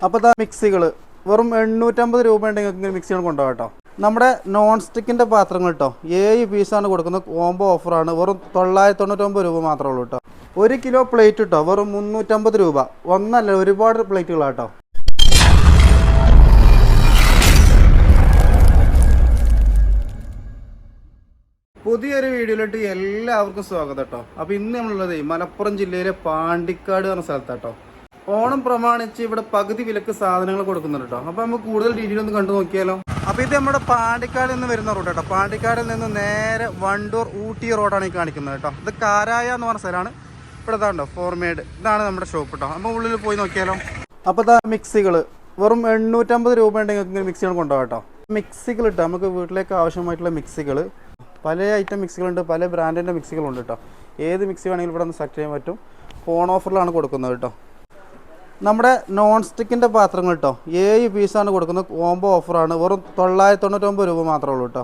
അപ്പോൾ ഇതാ മിക്സികൾ വെറും എണ്ണൂറ്റമ്പത് രൂപ ഉണ്ടെങ്കിൽ നിങ്ങൾക്ക് മിക്സികൾ കൊണ്ടുപോകാം കേട്ടോ. നമ്മുടെ നോൺ സ്റ്റിക്കിന്റെ പാത്രങ്ങൾ കേട്ടോ ഏഴ് പീസാണ് കൊടുക്കുന്നത് കോംബോ ഓഫറാണ് വെറും തൊള്ളായിരത്തി തൊണ്ണൂറ്റൊമ്പത് രൂപ മാത്രമേ ഉള്ളൂ കേട്ടോ ഒരു കിലോ പ്ലേറ്റ് കേട്ടോ വെറും മുന്നൂറ്റമ്പത് രൂപ. ഒന്നല്ല ഒരുപാട് പ്ലേറ്റുകളാണ് കേട്ടോ പുതിയൊരു വീഡിയോയിലോട്ട് എല്ലാവർക്കും സ്വാഗതം കേട്ടോ അപ്പോൾ ഇന്ന് നമ്മളുള്ളത് മലപ്പുറം ജില്ലയിലെ പാണ്ടിക്കാട് എന്ന സ്ഥലത്താട്ടോ ഓണം പ്രമാണിച്ച് ഇവിടെ പകുതി വിലക്ക് സാധനങ്ങൾ കൊടുക്കുന്നുണ്ട് കേട്ടോ അപ്പോൾ നമുക്ക് കൂടുതൽ ഡീറ്റെയിൽ ഒന്ന് കണ്ടു നോക്കിയാലോ. അപ്പോൾ ഇത് നമ്മുടെ പാണ്ടിക്കാട് നിന്ന് വരുന്ന റോഡ് കേട്ടോ പാണ്ടിക്കാടിൽ നിന്ന് നേരെ വണ്ടൂർ ഊട്ടി റോഡാണ് ഈ കാണിക്കുന്നത് കേട്ടോ ഇത് കാരായ എന്ന് പറഞ്ഞ സ്ഥലമാണ്. ഇവിടെ ഇതാണ്ടോ ഫോർമേഡ് ഇതാണ് നമ്മുടെ ഷോപ്പ് കേട്ടോ അപ്പോൾ ഉള്ളിൽ പോയി നോക്കിയാലോ. അപ്പോൾ ഇതാ മിക്സികൾ വെറും എണ്ണൂറ്റമ്പത് രൂപ ഉണ്ടെങ്കിൽ മിക്സികൾ കൊണ്ടുപോകാം കേട്ടോ മിക്സികൾ ഇട്ടോ നമുക്ക് വീട്ടിലേക്ക് ആവശ്യമായിട്ടുള്ള മിക്സികൾ പല ഐറ്റം മിക്സികളുണ്ട് പല ബ്രാൻഡിന്റെ മിക്സികളുണ്ട് കേട്ടോ ഏത് മിക്സി വേണമെങ്കിലും ഇവിടെ ഒന്ന് സെലക്ട് ചെയ്യാൻ പറ്റും. ഫോൺ ഓഫറിലാണ് കൊടുക്കുന്നത് കേട്ടോ നമ്മുടെ നോൺ സ്റ്റിക്കിന്റെ പാത്രങ്ങൾ കേട്ടോ ഏഴ് പീസാണ് കൊടുക്കുന്നത്. കോംബോ ഓഫറാണ് വെറും തൊള്ളായിരത്തി തൊണ്ണൂറ്റൊമ്പത് രൂപ മാത്രമേ ഉള്ളൂ കേട്ടോ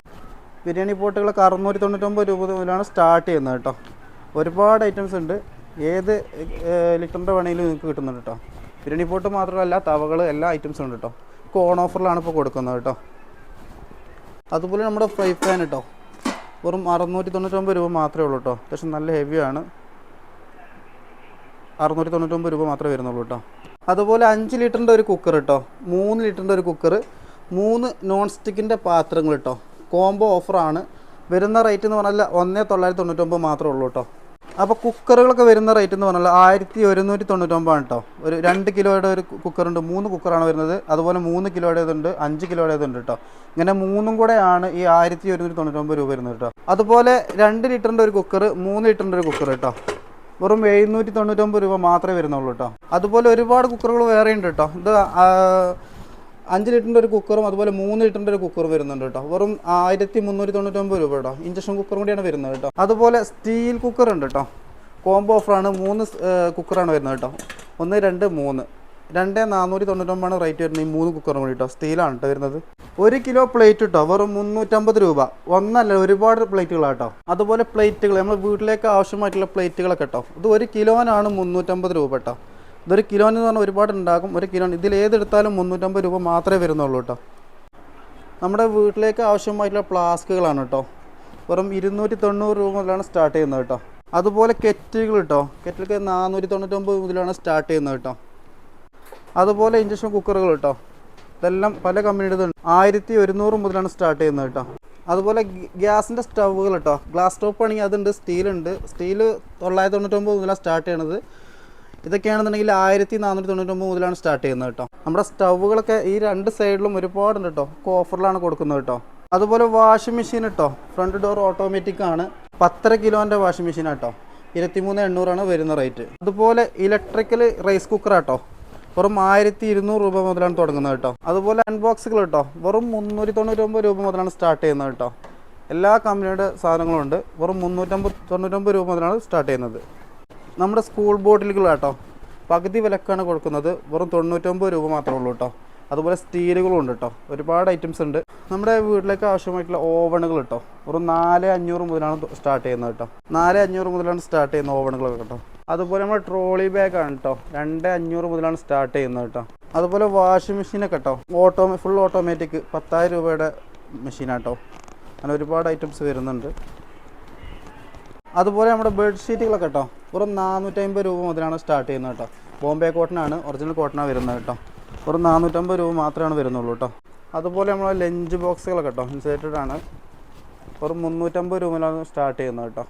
ബിരിയാണി പോട്ടുകൾ അറുന്നൂറ്റി തൊണ്ണൂറ്റൊമ്പത് രൂപ മുതലാണ് സ്റ്റാർട്ട് ചെയ്യുന്നത് കേട്ടോ ഒരുപാട് ഐറ്റംസ് ഉണ്ട്. ഏത് ലിറ്ററിന്റെ വേണമെങ്കിലും നിങ്ങൾക്ക് കിട്ടുന്നുണ്ട് കേട്ടോ ബിരിയാണി പോട്ട് മാത്രമല്ല തവകൾ എല്ലാ ഐറ്റംസും ഉണ്ട് കേട്ടോ കോൺ ഓഫറിലാണ് ഇപ്പോൾ കൊടുക്കുന്നത് കേട്ടോ അതുപോലെ നമ്മുടെ ഫ്രൈ പാൻ കേട്ടോ വെറും അറുന്നൂറ്റി തൊണ്ണൂറ്റൊമ്പത് രൂപ മാത്രമേ ഉള്ളൂ കേട്ടോ അത്യാവശ്യം നല്ല ഹെവിയാണ് അറുന്നൂറ്റി തൊണ്ണൂറ്റൊമ്പത് രൂപ മാത്രമേ വരുന്നുള്ളൂ കേട്ടോ. അതുപോലെ അഞ്ച് ലിറ്ററിന്റെ ഒരു കുക്കർ കേട്ടോ. മൂന്ന് ലിറ്ററിന്റെ ഒരു കുക്കർ മൂന്ന് നോൺ സ്റ്റിക്കിന്റെ പാത്രങ്ങൾ കേട്ടോ. കോംബോ ഓഫറാണ് വരുന്ന റേറ്റ് എന്ന് പറഞ്ഞാൽ ഒന്നേ തൊള്ളായിരത്തി തൊണ്ണൂറ്റൊമ്പത് മാത്രമേ ഉള്ളൂ കേട്ടോ. അപ്പോൾ കുക്കറുകളൊക്കെ വരുന്ന റേറ്റ് എന്ന് പറഞ്ഞാൽ ആയിരത്തി ഒരുന്നൂറ്റി തൊണ്ണൂറ്റൊമ്പതാണ് കേട്ടോ. ഒരു രണ്ട് കിലോയുടെ ഒരു കുക്കറുണ്ട് മൂന്ന് കുക്കറാണ് വരുന്നത്. അതുപോലെ മൂന്ന് കിലോയുടേതുണ്ട് അഞ്ച് കിലോയുടേതുണ്ട് കേട്ടോ. ഇങ്ങനെ മൂന്നും കൂടെയാണ് ഈ ആയിരത്തി ഒരുന്നൂറ്റി തൊണ്ണൂറ്റൊമ്പത് രൂപ വരുന്നത് കേട്ടോ. അതുപോലെ രണ്ട് ലിറ്ററിന്റെ ഒരു കുക്കർ മൂന്ന് ലിറ്ററിന്റെ ഒരു കുക്കർ കേട്ടോ. വെറും എഴുന്നൂറ്റി തൊണ്ണൂറ്റൊമ്പത് രൂപ മാത്രമേ വരുന്നുള്ളൂ കേട്ടോ അതുപോലെ ഒരുപാട് കുക്കറുകൾ വേറെ ഉണ്ട് കേട്ടോ ഇത് അഞ്ച് ലിറ്ററിന്റെ ഒരു കുക്കറും അതുപോലെ മൂന്ന് ലിറ്ററിന്റെ ഒരു കുക്കറും വരുന്നുണ്ട് കേട്ടോ വെറും ആയിരത്തി മുന്നൂറ്റി തൊണ്ണൂറ്റൊമ്പത് രൂപ കേട്ടോ ഇഞ്ചക്ഷൻ കുക്കറും കൂടിയാണ് വരുന്നത് കേട്ടോ അതുപോലെ സ്റ്റീൽ കുക്കർ ഉണ്ട് കേട്ടോ കോംബോ ഓഫറാണ് മൂന്ന് കുക്കറാണ് വരുന്നത് കേട്ടോ ഒന്ന് രണ്ട് മൂന്ന്. രണ്ട് നാനൂറ്റി തൊണ്ണൂറ്റൊമ്പതാണ് റേറ്റ് വരുന്നത് ഈ മൂന്ന് കുക്കറും കൂടി കേട്ടോ സ്റ്റീലാണ് കേട്ടോ വരുന്നത്. ഒരു കിലോ പ്ലേറ്റ് കേട്ടോ വെറും മുന്നൂറ്റമ്പത് രൂപ. ഒന്നല്ല ഒരുപാട് പ്ലേറ്റുകളാട്ടോ. അതുപോലെ പ്ലേറ്റുകൾ നമ്മൾ വീട്ടിലേക്ക് ആവശ്യമായിട്ടുള്ള പ്ലേറ്റുകളൊക്കെ കേട്ടോ ഇത് ഒരു കിലോനാണ് മുന്നൂറ്റമ്പത് രൂപ കേട്ടോ ഇതൊരു കിലോന് എന്ന് പറഞ്ഞാൽ ഒരുപാട് ഉണ്ടാകും. ഒരു കിലോ ഇതിൽ ഏതെടുത്താലും മുന്നൂറ്റമ്പത് രൂപ മാത്രമേ വരുന്നുള്ളൂ കേട്ടോ നമ്മുടെ വീട്ടിലേക്ക് ആവശ്യമായിട്ടുള്ള ഫ്ലാസ്കുകളാണ് കേട്ടോ വെറും ഇരുന്നൂറ്റി തൊണ്ണൂറ് രൂപ മുതലാണ് സ്റ്റാർട്ട് ചെയ്യുന്നത് കേട്ടോ അതുപോലെ കെറ്റുകൾ കേട്ടോ കെറ്റിലൊക്കെ നാനൂറ്റി തൊണ്ണൂറ്റൊമ്പത് മുതലാണ് സ്റ്റാർട്ട് ചെയ്യുന്നത് കേട്ടോ അതുപോലെ ഇഞ്ചക്ഷൻ കുക്കറുകൾ കേട്ടോ ഇതെല്ലാം പല കമ്പനിയുടെ ആയിരത്തി ഒരുന്നൂറ് മുതലാണ് സ്റ്റാർട്ട് ചെയ്യുന്നത് കേട്ടോ. അതുപോലെ ഗ്യാസിന്റെ സ്റ്റൗവുകൾ കേട്ടോ. ഗ്ലാസ് സ്റ്റോപ്പ് ആണെങ്കിൽ അതുണ്ട് സ്റ്റീലുണ്ട് സ്റ്റീൽ തൊള്ളായിരത്തി തൊണ്ണൂറ്റൊമ്പത് മുതലാണ് സ്റ്റാർട്ട് ചെയ്യണത്. ഇതൊക്കെയാണെന്നുണ്ടെങ്കിൽ ആയിരത്തി നാനൂറ്റി തൊണ്ണൂറ്റൊമ്പത് മുതലാണ് സ്റ്റാർട്ട് ചെയ്യുന്നത് കേട്ടോ. നമ്മുടെ സ്റ്റൗവുകളൊക്കെ ഈ രണ്ട് സൈഡിലും ഒരുപാടുണ്ട് കേട്ടോ. ഓഫറിലാണ് കൊടുക്കുന്നത് കേട്ടോ. അതുപോലെ വാഷിംഗ് മെഷീൻ കേട്ടോ. ഫ്രണ്ട് ഡോർ ഓട്ടോമാറ്റിക് ആണ്. പത്തര കിലോന്റെ വാഷിംഗ് മെഷീൻ കേട്ടോ. ഇരുപത്തിമൂന്ന് എണ്ണൂറാണ് വരുന്ന റേറ്റ് അതുപോലെ ഇലക്ട്രിക്കൽ റൈസ് കുക്കർ കേട്ടോ. വെറും ആയിരത്തി ഇരുന്നൂറ് രൂപ മുതലാണ് തുടങ്ങുന്നത് കേട്ടോ. അതുപോലെ അൺബോക്സുകൾ കേട്ടോ. വെറും മുന്നൂറ്റി തൊണ്ണൂറ്റൊമ്പത് രൂപ മുതലാണ് സ്റ്റാർട്ട് ചെയ്യുന്നത് കേട്ടോ. എല്ലാ കമ്പനിയുടെ സാധനങ്ങളും ഉണ്ട്. വെറും മുന്നൂറ്റമ്പത് തൊണ്ണൂറ്റൊമ്പത് രൂപ മുതലാണ് സ്റ്റാർട്ട് ചെയ്യുന്നത്. നമ്മുടെ സ്കൂൾ ബോട്ടിലുകൾ കേട്ടോ. പകുതി വിലക്കാണ് കൊടുക്കുന്നത്. വെറും തൊണ്ണൂറ്റൊമ്പത് രൂപ മാത്രമേ ഉള്ളൂ കേട്ടോ. അതുപോലെ സ്റ്റീലുകളും ഉണ്ട് കേട്ടോ. ഒരുപാട് ഐറ്റംസ് ഉണ്ട്. നമ്മുടെ വീട്ടിലേക്ക് ആവശ്യമായിട്ടുള്ള ഓവണുകൾ കേട്ടോ. വെറും നാല് അഞ്ഞൂറ് മുതലാണ് സ്റ്റാർട്ട് ചെയ്യുന്നത് കേട്ടോ. നാല് അഞ്ഞൂറ് മുതലാണ് സ്റ്റാർട്ട് ചെയ്യുന്ന ഓവണുകളൊക്കെ കേട്ടോ. അതുപോലെ നമ്മൾ ട്രോളി ബാഗാണ് കേട്ടോ രണ്ട് അഞ്ഞൂറ് മുതലാണ് സ്റ്റാർട്ട് ചെയ്യുന്നത് കേട്ടോ അതുപോലെ വാഷിംഗ് മെഷീനൊക്കെ കേട്ടോ ഓട്ടോ ഫുൾ ഓട്ടോമാറ്റിക് പത്തായിരം രൂപയുടെ മെഷീനാട്ടോ അങ്ങനെ ഒരുപാട് ഐറ്റംസ് വരുന്നുണ്ട്. അതുപോലെ നമ്മുടെ ബെഡ്ഷീറ്റുകളൊക്കെ കേട്ടോ വെറും നാനൂറ്റമ്പത് രൂപ മുതലാണ് സ്റ്റാർട്ട് ചെയ്യുന്നത് കേട്ടോ ബോംബെ കോട്ടനാണ് ഒറിജിനൽ കോട്ടനാണ് വരുന്നത് കേട്ടോ വെറും നാനൂറ്റമ്പത് രൂപ മാത്രമാണ് വരുന്നുള്ളൂ കേട്ടോ അതുപോലെ നമ്മളെ ലഞ്ച് ബോക്സുകളൊക്കെ കേട്ടോ ഇൻസേറ്റഡ് ആണ്. വെറും മുന്നൂറ്റമ്പത് രൂപയിലാണ് സ്റ്റാർട്ട് ചെയ്യുന്നത് കേട്ടോ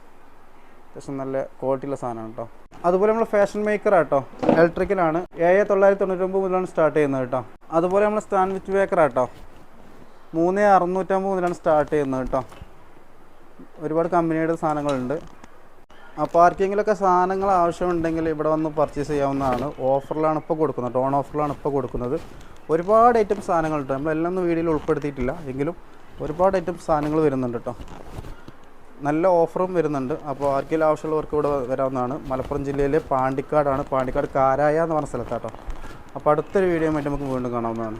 അത്യാവശ്യം നല്ല ക്വാളിറ്റിയുള്ള സാധനമാണ് കേട്ടോ അതുപോലെ നമ്മൾ ഫാഷൻ മേക്കർ ആട്ടോ ഇലക്ട്രിക്കലാണ് ഏഴ് തൊള്ളായിരത്തി തൊണ്ണൂറ്റൊമ്പത് മുതലാണ് സ്റ്റാർട്ട് ചെയ്യുന്നത് കേട്ടോ അതുപോലെ നമ്മൾ സ്റ്റാൻഡ്വിച്ച് ബേക്കർ ആട്ടോ മൂന്ന് അറുന്നൂറ്റമ്പത് മുതലാണ് സ്റ്റാർട്ട് ചെയ്യുന്നത് കേട്ടോ ഒരുപാട് കമ്പനിയുടെ സാധനങ്ങളുണ്ട്. ആ പാർക്കിങ്ങിലൊക്കെ സാധനങ്ങൾ ആവശ്യമുണ്ടെങ്കിൽ ഇവിടെ വന്ന് പർച്ചേസ് ചെയ്യാവുന്നതാണ്. ഓഫറിലാണ് ഇപ്പോൾ കൊടുക്കുന്നത് ടോൺ ഓഫറിലാണ് ഇപ്പോൾ കൊടുക്കുന്നത്. ഒരുപാട് ഐറ്റം സാധനങ്ങളുണ്ട് നമ്മളെല്ലാം ഒന്നും വീഡിയോയിൽ ഉൾപ്പെടുത്തിയിട്ടില്ല. എങ്കിലും ഒരുപാട് ഐറ്റം സാധനങ്ങൾ വരുന്നുണ്ട് കേട്ടോ നല്ല ഓഫറും വരുന്നുണ്ട്. അപ്പോൾ ആർക്കെങ്കിലും ആവശ്യമുള്ളവർക്ക് ഇവിടെ വരാവുന്നതാണ്. മലപ്പുറം ജില്ലയിലെ പാണ്ടിക്കാടാണ്. പാണ്ടിക്കാട് കാരായ എന്ന് പറഞ്ഞ സ്ഥലത്താട്ടോ. അപ്പോൾ അടുത്തൊരു വീഡിയോ ആയിട്ട് നമുക്ക് വീണ്ടും കാണാവുന്നതാണ്.